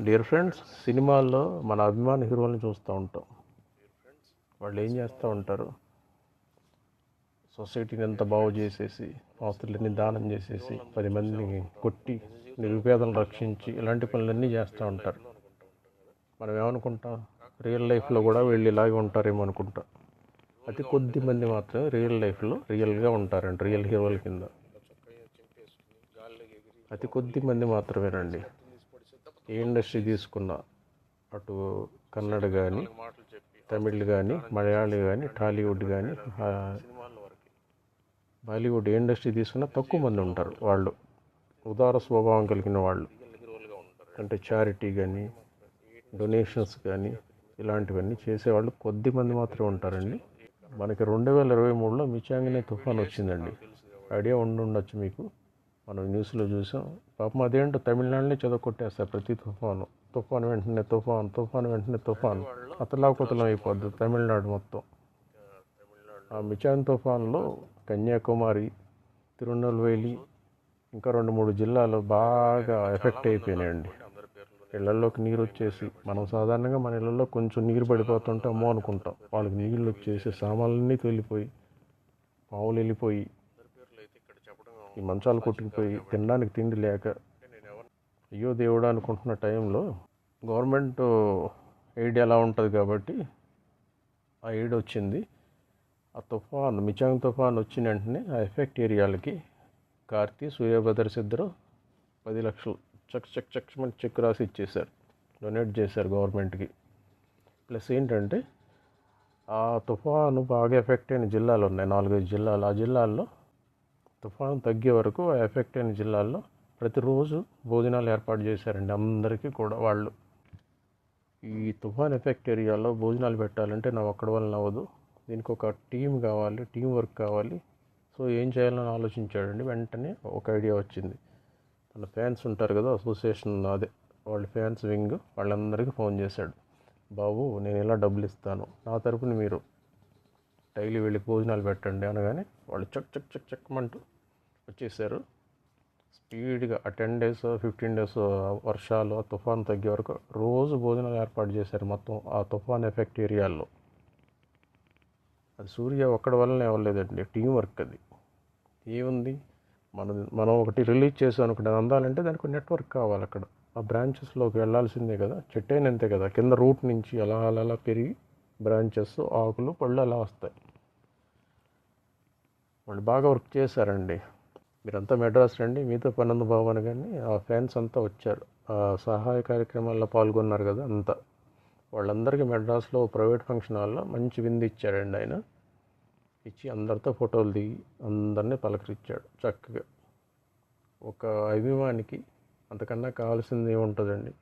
Dear friends సినిమాల్లో మన అభిమాన హీరోల్ని చూస్తూ ఉంటాం. వాళ్ళు ఏం చేస్తూ ఉంటారు? సొసైటీని ఎంత బాగు చేసేసి ఆస్తులన్నీ దానం చేసేసి పది మందిని కొట్టి నిరుపేదలను రక్షించి ఇలాంటి పనులన్నీ చేస్తూ ఉంటారు. మనం ఏమనుకుంటాం? రియల్ లైఫ్లో కూడా వీళ్ళు ఇలాగే ఉంటారేమో అనుకుంటాం. అతి కొద్ది మంది మాత్రమే రియల్ లైఫ్లో రియల్గా ఉంటారండి రియల్ హీరోల కింద. అతి కొద్ది మంది మాత్రమేనండి. ఏ ఇండస్ట్రీ తీసుకున్నా? అటు కన్నడ కానీ తమిళ్ కానీ మలయాళీ కానీ టాలీవుడ్ కానీ బాలీవుడ్ ఏ ఇండస్ట్రీ తీసుకున్నా తక్కువ మంది ఉంటారు వాళ్ళు. ఉదార స్వభావం కలిగిన వాళ్ళు. అంటే చారిటీ కానీ డొనేషన్స్ కానీ ఇలాంటివన్నీ చేసేవాళ్ళు కొద్ది మంది మాత్రమే ఉంటారండి. మనకి రెండు వేల ఇరవై మూడులో మిచాంగనే తుఫాన్ వచ్చిందండి. ఐడియా ఉండుండొచ్చు మీకు. మనం న్యూస్లో చూసాం. పాపం అదేంటో తమిళనాడునే చదవకొట్టేస్తారు ప్రతి తుఫాను. తుఫాను వెంటనే తుఫాన్ తుఫాను వెంటనే తుఫాను. అతలాకుతలం అయిపోద్ది తమిళనాడు మొత్తం. ఆ మిచాన్ తుఫాన్లో కన్యాకుమారి తిరునెల్వేలి ఇంకా రెండు మూడు జిల్లాలు బాగా ఎఫెక్ట్ అయిపోయినాయండి. ఇళ్ళలోకి నీరు వచ్చేసి మనం సాధారణంగా మన ఇళ్ళల్లో కొంచెం నీరు పడిపోతుంటే అమ్మో అనుకుంటాం. వాళ్ళకి నీళ్ళు వచ్చేసి సామాన్లన్నీ తొలిపోయి పావులు వెళ్ళిపోయి ఈ మంచాలు కొట్టుకుపోయి తినడానికి తిండి లేక అయ్యో దేవుడా అనుకుంటున్న టైంలో గవర్నమెంట్ ఎయిడ్ ఎలా ఉంటుంది కాబట్టి ఆ ఎయిడ్ వచ్చింది. ఆ తుఫాన్ మిచాంగ్ తుఫాన్ వచ్చిన వెంటనే ఆ ఎఫెక్ట్ ఏరియాలకి కార్తీ సూర్యభద్రస్ ఇద్దరు పది లక్షలు చక్ చక్ చక్ చెక్ రాసి ఇచ్చేశారు. డొనేట్ చేశారు గవర్నమెంట్కి. ప్లస్ ఏంటంటే ఆ తుఫాను బాగా ఎఫెక్ట్ అయిన జిల్లాలు ఉన్నాయి. నాలుగైదు జిల్లాలు. ఆ జిల్లాల్లో తుఫాను తగ్గే వరకు ఆ ఎఫెక్ట్ అయిన జిల్లాల్లో ప్రతిరోజు భోజనాలు ఏర్పాటు చేశారండి అందరికీ కూడా వాళ్ళు. ఈ తుఫాన్ ఎఫెక్ట్ ఏరియాలో భోజనాలు పెట్టాలంటే నా ఒక్కడి వల్ల అవ్వదు దీనికి ఒక టీం కావాలి టీం వర్క్ కావాలి. సో ఏం చేయాలని ఆలోచించాడండి వెంటనే ఒక ఐడియా వచ్చింది. తన ఫ్యాన్స్ ఉంటారు కదా అసోసియేషన్ అదే వాళ్ళ ఫ్యాన్స్ వింగ్ వాళ్ళందరికీ ఫోన్ చేశాడు. బాబు నేను ఇలా డబ్బులు ఇస్తాను నా తరపున మీరు డైలీ వెళ్ళి భోజనాలు పెట్టండి అనగానే వాళ్ళు చక్ చక్ చక్ చక్మంటూ వచ్చేసారు. స్పీడ్గా ఆ టెన్ డేస్ ఫిఫ్టీన్ డేస్ వర్షాలు ఆ తుఫాన్ తగ్గే వరకు రోజు భోజనాలు ఏర్పాటు చేశారు మొత్తం ఆ తుఫాన్ ఎఫెక్ట్ ఏరియాల్లో అది సూర్య ఒక్కడి వల్లనే అవ్వలేదండి టీం వర్క్ అది. ఏముంది? మనం మనం ఒకటి రిలీజ్ చేసాం అనుకుంటే అందాలంటే దానికి నెట్వర్క్ కావాలి అక్కడ. ఆ బ్రాంచెస్లోకి వెళ్ళాల్సిందే కదా చెట్టు అయినంతే కదా కింద రూట్ నుంచి అలా అలా అలా పెరిగి బ్రాంచెస్ ఆకులు పళ్ళు అలా వస్తాయి. వాళ్ళు బాగా వర్క్ చేశారండి. మీరంతా మెడ్రాస్ రండి మీతో పనంద బాబు అని కానీ ఆ ఫ్యాన్స్ అంతా వచ్చారు. ఆ సహాయ కార్యక్రమాల్లో పాల్గొన్నారు కదా అంతా. వాళ్ళందరికీ మెడ్రాస్లో ప్రైవేట్ ఫంక్షన్ హాల్లో మంచి విందు ఇచ్చాడండి ఆయన. ఇచ్చి అందరితో ఫోటోలు దిగి అందరినీ పలకరించాడు చక్కగా. ఒక అభిమానికి అంతకన్నా కావాల్సింది ఏముంటుందండి?